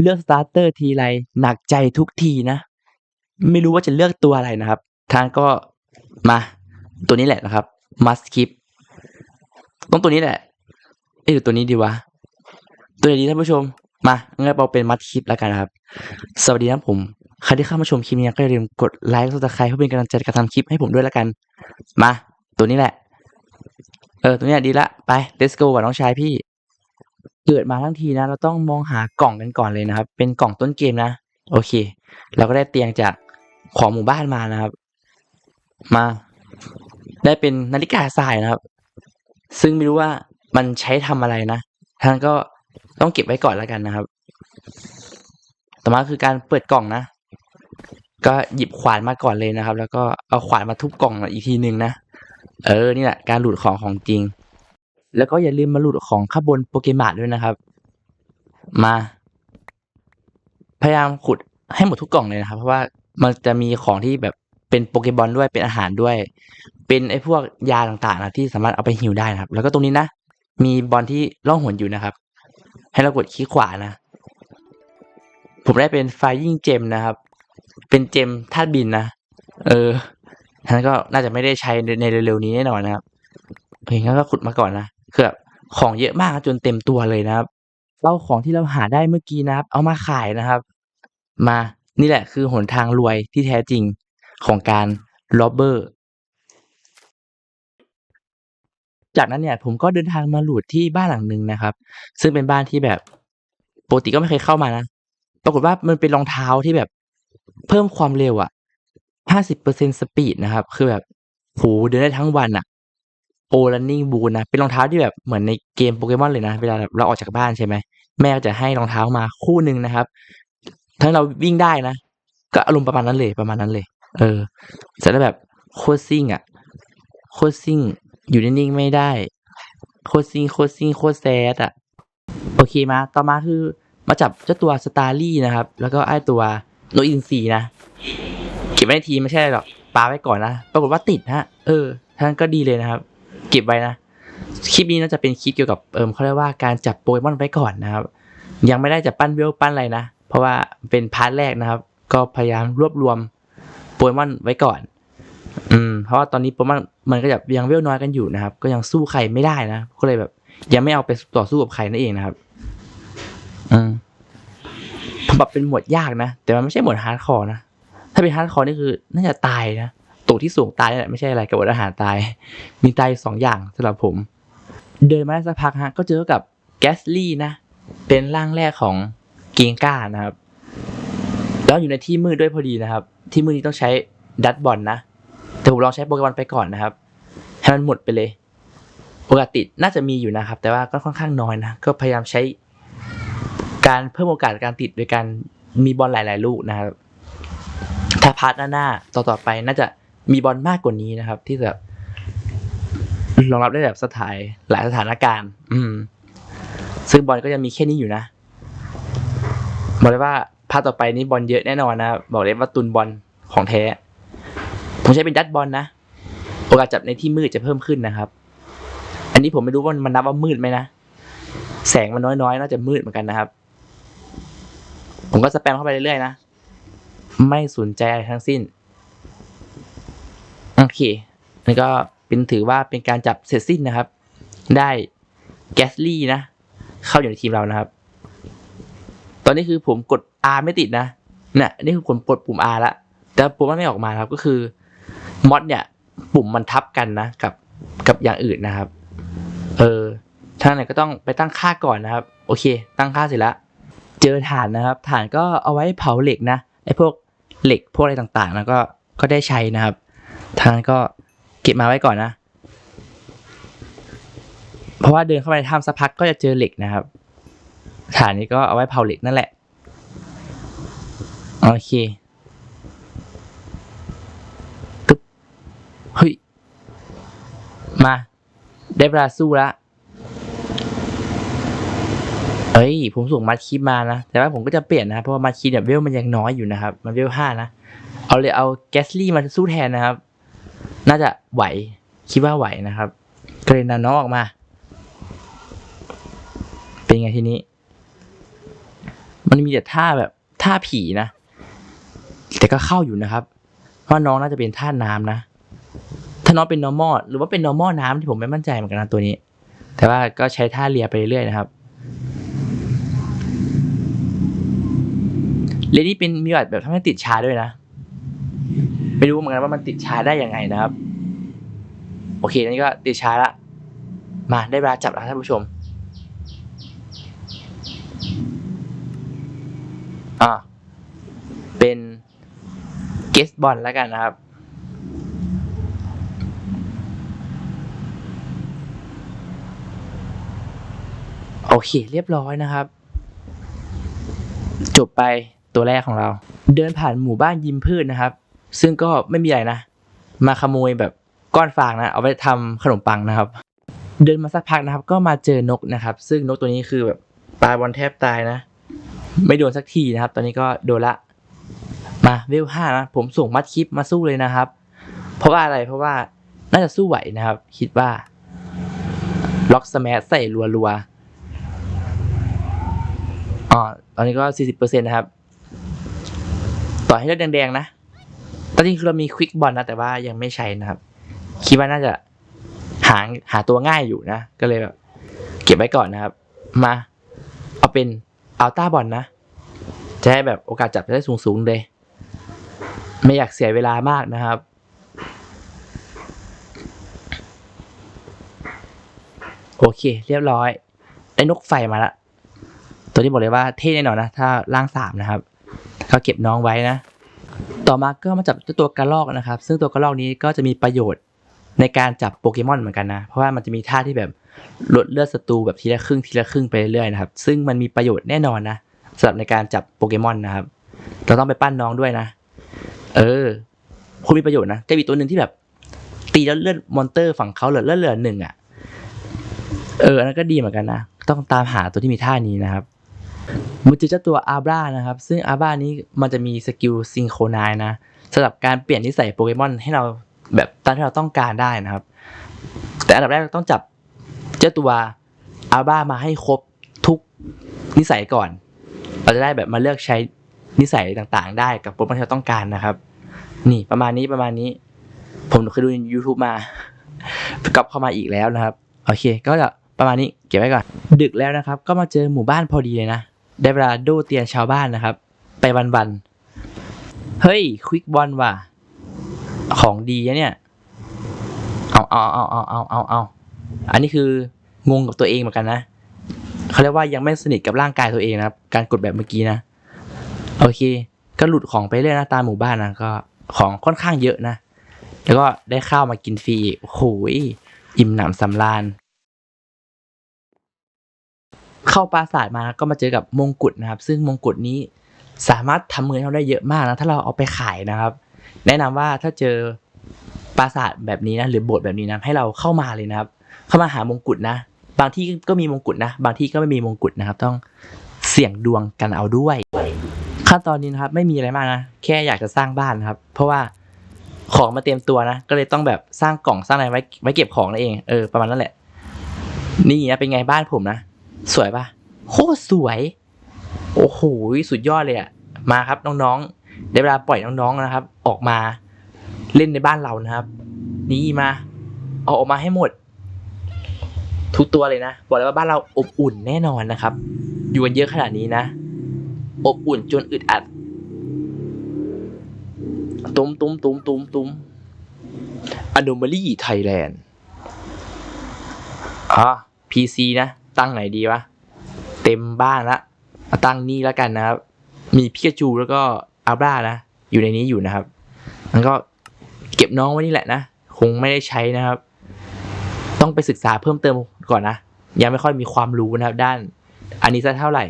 เลือกสตาร์เตอร์ทีไรหนักใจทุกทีนะ ไม่รู้ว่าจะเลือกตัวอะไรนะครับ ทางก็มาตัวนี้แหละนะครับ must keep ต้องตัวนี้แหละเอ้ยหรือตัวนี้ดีวะ ตัวไหนดีท่านผู้ชม มางั้นเราเป็น must keep แล้วกันนะครับ สวัสดีนะผม ใครที่เข้ามาชมคลิปนี้ก็อย่าลืมกดไลค์กดซับสไครต์เพื่อเป็นกำลังใจในการทำคลิปให้ผมด้วยแล้วกัน มา ตัวนี้แหละ เออ ตัวนี้ดีละ ไป let's go ว่ะน้องชายพี่ เกิดมาทั้งทีนะ เราต้องมองหากล่องกันก่อนเลยนะครับ เป็นกล่องต้นเกมนะ โอเค เราก็ได้เตียงจากของหมู่บ้านมานะครับ มา ได้เป็นนาฬิกาทรายนะครับ ซึ่งไม่รู้ว่ามันใช้ทำอะไรนะท่านก็ต้องเก็บไว้ก่อนแล้วกันนะครับ ต่อมาคือการเปิดกล่องนะ ก็หยิบขวานมาก่อนเลยนะครับ แล้วก็เอาขวานมาทุบกล่องอีกทีหนึ่งนะ เออ นี่แหละการหลุดของของจริง แล้วก็อย่าลืมมาหลุดของข้างบนโปเกมอนด้วยนะครับ มา พยายามขุดให้หมดทุกกล่องเลยนะครับ เพราะว่ามันจะมีของที่แบบเป็นโปเกบอลด้วยเป็นอาหารด้วย เป็นไอ้พวกยาต่างๆนะที่สามารถเอาไปฮิวได้นะครับ แล้วก็ตรงนี้นะ มีบอลที่ล่องหนอยู่นะครับ ให้เรากดคลิกขวานะ ผมได้เป็นไฟยิ่งเจมนะครับ เป็นเจมธาตุบินนะเออท่านก็น่าจะไม่ได้ใช้ในเร็วๆนี้แน่นอนนะครับโอเคงั้นก็ขุดมาก่อนนะ คือแบบของเยอะมากจนเต็มตัวเลยนะครับเอาของที่เราหาได้เมื่อกี้นะครับ เอามาขายนะครับ มานี่แหละคือหนทางรวยที่แท้จริงของการล็อบเบอร์ จากนั้นเนี่ยผมก็เดินทางมาหลุดที่บ้านหลังหนึ่งนะครับ ซึ่งเป็นบ้านที่แบบปกติก็ไม่เคยเข้ามานะ ปรากฏว่ามันเป็นรองเท้าที่แบบเพิ่มความเร็วอะห้าสิบเปอร์เซ็นสปีดนะครับ คือแบบโหเดินได้ทั้งวันอะ โอ running boot นะ เป็นรองเท้าที่แบบเหมือนในเกมโปเกมอนเลยนะ เวลาเราออกจากบ้านใช่ไหม แม่ก็จะให้รองเท้ามาคู่หนึ่งนะครับ ทั้งเราวิ่งได้นะ ก็อารมณ์ประมาณนั้นเลยประมาณนั้นเลย เออเสร็จแล้วแบบโคตรซิ่งอะโคตรซิ่ง อยู่นิ่งๆไม่ได้ โคตรซิ่งโคตรซิ่งโคตรแซดอะโอเคมา ต่อมาคือมาจับเจ้าตัวสตาร์ลี่นะครับ แล้วก็ไอ้ตัวโนอินทรีนะ เก็บไว้ในทีไม่ใช่หรอกปาไว้ก่อนนะ ปรากฏว่าติดฮะ เออท่านก็ดีเลยนะครับ เก็บไว้นะ คลิปนี้น่าจะเป็นคลิปเกี่ยวกับเอิมเขาเรียกว่าการจับโปเกมอนไว้ก่อนนะครับ ยังไม่ได้จะปั้นเวลปั้นอะไรนะ เพราะว่าเป็นพาร์ทแรกนะครับ ก็พยายามรวบรวมโปเกมอนไว้ก่อน อืม เพราะว่าตอนนี้โปเกมอนมันก็ยังเวลน้อยกันอยู่นะครับ ก็ยังสู้ใครไม่ได้นะ ก็เลยแบบ ยังไม่เอาไปต่อสู้กับใครนั่นเองนะครับ อืมผมแบบเป็นหมวดยากนะ แต่มันไม่ใช่หมวดฮาร์ดคอร์นะ ถ้าเป็นฮาร์ดคอร์นี่คือน่าจะตายนะ กที่สูงตายนี่แหละไม่ใช่อะไรกับอดอาหารตาย มีตายสองอย่างสำหรับผม เดินมาได้สักพักฮะก็เจอกับแกสลี่นะ เป็นร่างแรกของเกงก้านะครับ แล้วอยู่ในที่มืดด้วยพอดีนะครับ ที่มืดนี้ต้องใช้ดัตบอลนะแต่ผมลองใช้โปเกมอนไปก่อนนะครับให้มันหมดไปเลยโอกาสติดน่าจะมีอยู่นะครับ แต่ว่าก็ค่อนข้างน้อยนะ ก็พยายามใช้การเพิ่มโอกาสการติดโดยการมีบอลหลาย ๆ ลูกนะครับ ถ้าพาร์ทหน้าๆต่อ ๆ ไปน่าจะ มีบอลมากกว่านี้นะครับ ที่แบบรองรับได้แบบสถานหลายสถานการณ์ อืม ซึ่งบอลก็ยังมีแค่นี้อยู่นะบอกเลยว่าพาร์ทต่อไปนี้บอลเยอะแน่นอนนะบอกเลยว่าตุนบอลของแท้ผมใช้เป็นดัตบอลนะโอกาสจับในที่มืดจะเพิ่มขึ้นนะครับ อันนี้ผมไม่รู้ว่ามันนับว่ามืดไหมนะแสงมันน้อยๆน่าจะมืดเหมือนกันนะครับ ผมก็สแปมเข้าไปเรื่อยๆนะไม่สนใจอะไรทั้งสิ้น โอเคนี่ก็เป็นถือว่าเป็นการจับเสร็จสิ้นนะครับ ได้แกสลี่นะ เข้าอยู่ในทีมเรานะครับ ตอนนี้คือผมกด R ไม่ติดนะเนี่ยนี่คือผมกดปุ่ม R ละแต่ปุ่มมันไม่ออกมาครับก็คือมอดเนี่ย ปุ่มมันทับกันนะกับกับอย่างอื่นนะครับ เออท่านไหนก็ต้องไปตั้งค่าก่อนนะครับ โอเค ตั้งค่าเสร็จแล้วเจอฐานนะครับ ฐานก็เอาไว้เผาเหล็กนะไอ้พวกเหล็กพวกอะไรต่างๆ แล้วก็ก็ได้ใช้นะครับ ทางก็เก็บมาไว้ก่อนนะ เพราะว่าเดินเข้าไปในถ้ำสักพักก็จะเจอเหล็กนะครับฐานนี้ก็เอาไว้เผาเหล็กนั่นแหละ โอเคตึ๊บเฮ้ย มา ได้เวลาสู้ละเอ้ย ผมส่งมัดคิปมานะ แต่ว่าผมก็จะเปลี่ยนนะ เพราะว่ามัดคิปเนี่ยเวลมันยังน้อยอยู่นะครับ มันเวลห้านะ เอาเลยเอาแกสลี่มาสู้แทนนะครับ น่าจะไหวคิดว่าไหวนะครับก็เลยนน้องออกมา เป็นไงทีนี้ มันมีแต่ท่าแบบท่าผีนะ แต่ก็เข้าอยู่นะครับ เพราะน้องน่าจะเป็นท่าน้ำนะ ถ้าน้องเป็น normal หรือว่าเป็น normal น้ำที่ผมไม่มั่นใจเหมือนกันนะตัวนี้ แต่ว่าก็ใช้ท่าเลียไปเรื่อยๆนะครับเรนนี่เป็นมีแบบแบบทำให้ติดชาด้วยนะ ไม่รู้เหมือนกันว่ามันติดชาได้ยังไงนะครับ โอเคนี่ก็ติดชาละ มาได้เวลาจับแล้วท่านผู้ชม อ่าเป็นเกสบอลแล้วกันนะครับโอเคเรียบร้อยนะครับ จบไปตัวแรกของเรา เดินผ่านหมู่บ้านยิมพืชนะครับ ซึ่งก็ไม่มีอะไรนะ มาขโมยแบบก้อนฟางนะ เอาไปทำขนมปังนะครับ เดินมาสักพักนะครับ ก็มาเจอนกนะครับ ซึ่งนกตัวนี้คือแบบตายบอลแทบตายนะ ไม่โดนสักทีนะครับ ตอนนี้ก็โดนละ มาเวลห้านะผมส่งมัดคลิปมาสู้เลยนะครับ เพราะว่าอะไรเพราะว่าน่าจะสู้ไหวนะครับ คิดว่าล็อกสแมชใส่รัวๆอ๋อตอนนี้ก็สี่สิบเปอร์เซ็นต์นะครับ ต่อให้เลือดแดงๆนะ ตอนนี้คือเรามีควิกบอลนะแต่ว่ายังไม่ใช้นะครับ คิดว่าน่าจะหาหาตัวง่ายอยู่นะ ก็เลยแบบเก็บไว้ก่อนนะครับ มา เอาเป็นอัลต้าบอลนะ จะให้แบบโอกาสจับได้สูงๆเลย ไม่อยากเสียเวลามากนะครับโอเค เรียบร้อย ได้นกไฟมาละ ตัวนี้บอกเลยว่าเท่แน่นอนนะ ถ้าร่างสามนะครับก็เก็บน้องไว้นะ ต่อมาก็มาจับเจ้าตัวกระรอกนะครับ ซึ่งตัวกระรอกนี้ก็จะมีประโยชน์ในการจับโปเกมอนเหมือนกันนะ เพราะว่ามันจะมีท่าที่แบบลดเลือดศัตรูแบบทีละครึ่งทีละครึ่งไปเรื่อยๆนะครับ ซึ่งมันมีประโยชน์แน่นอนนะสำหรับในการจับโปเกมอนนะครับ เราต้องไปปั้นน้องด้วยนะ เออ คุณมีประโยชน์นะ จะมีตัวหนึ่งที่แบบ ตีแล้วเลือดมอนเตอร์ฝั่งเขาเหลือเลือดเหลือหนึ่งอะ เอออันนั้นก็ดีเหมือนกันนะ ต้องตามหาตัวที่มีท่านี้นะครับ มันจะเจ้าตัวอาบรานะครับ ซึ่งอาบรานี้มันจะมีสกิลซิงโครไนนะสำหรับการเปลี่ยนนิสัยโปเกมอนให้เราแบบตามที่เราต้องการได้นะครับ แต่อันดับแรกเราต้องจับเจ้าตัวอาบรามาให้ครบทุกนิสัยก่อน เราจะได้แบบมาเลือกใช้นิสัยต่างๆ ได้กับโปเกมอนที่เราต้องการนะครับ นี่ประมาณนี้ประมาณนี้ ผมเคยดูใน YouTube มากลับเข้ามาอีกแล้วนะครับ โอเค ก็จะประมาณนี้เก็บไว้ก่อน ดึกแล้วนะครับ ก็มาเจอหมู่บ้านพอดีเลยนะ ได้เวลาโดเตียชาวบ้านนะครับ ไปวันๆเฮ้ยควิกบอลว่ะ ของดีนะเนี่ย เอาเอาเอาเอาเอาเอาเอาอันนี้คืองงกับตัวเองเหมือนกันนะเขาเรียกว่ายังไม่สนิทกับร่างกายตัวเองนะครับ การกดแบบเมื่อกี้นะ โอเค ก็หลุดของไปเรื่อยนะตามหมู่บ้านนะก็ของค่อนข้างเยอะนะ แล้วก็ได้ข้าวมากินฟรีโอ้โหยอิ่มหนำสำราญ เข้าปราสาทมาก็มาเจอกับมงกุฎนะครับ ซึ่งมงกุฎนี้สามารถทำเงินเราได้เยอะมากนะถ้าเราเอาไปขายนะครับ แนะนำว่าถ้าเจอปราสาทแบบนี้นะหรือโบสถ์แบบนี้นะให้เราเข้ามาเลยนะครับ เข้ามาหามงกุฎนะ บางที่ก็มีมงกุฎนะ บางที่ก็ไม่มีมงกุฎนะครับ ต้องเสี่ยงดวงกันเอาด้วย ขั้นตอนนี้นะครับไม่มีอะไรมากนะแค่อยากจะสร้างบ้านนะครับ เพราะว่าของมาเตรียมตัวนะ ก็เลยต้องแบบสร้างกล่องสร้างอะไรไว้ไว้เก็บของนั่นเองเออประมาณนั้นแหละ นี่นะเป็นไงบ้านผมนะ สวยปะโคตรสวย โอ้โหสุดยอดเลยอะมาครับน้องๆได้เวลาปล่อยน้องๆนะครับ ออกมาเล่นในบ้านเรานะครับ นี่มา เอาออกมาให้หมด ทุกตัวเลยนะบอกเลยว่าบ้านเราอบอุ่นแน่นอนนะครับ อยู่กันเยอะขนาดนี้นะ อบอุ่นจนอึดอัด ตุ้มตุ้มตุ้มตุ้มตุ้ม Anomaly Thailand อ่า PC นะ ตั้งไหนดีวะ เต็มบ้านละเอาตั้งนี่แล้วกันนะครับ มีพิกาจูแล้วก็อาบรานะ อยู่ในนี้อยู่นะครับมันก็เก็บน้องไว้นี่แหละนะ คงไม่ได้ใช้นะครับ ต้องไปศึกษาเพิ่มเติมก่อนนะ ยังไม่ค่อยมีความรู้นะครับ ด้านอันนี้สักเท่าไหร่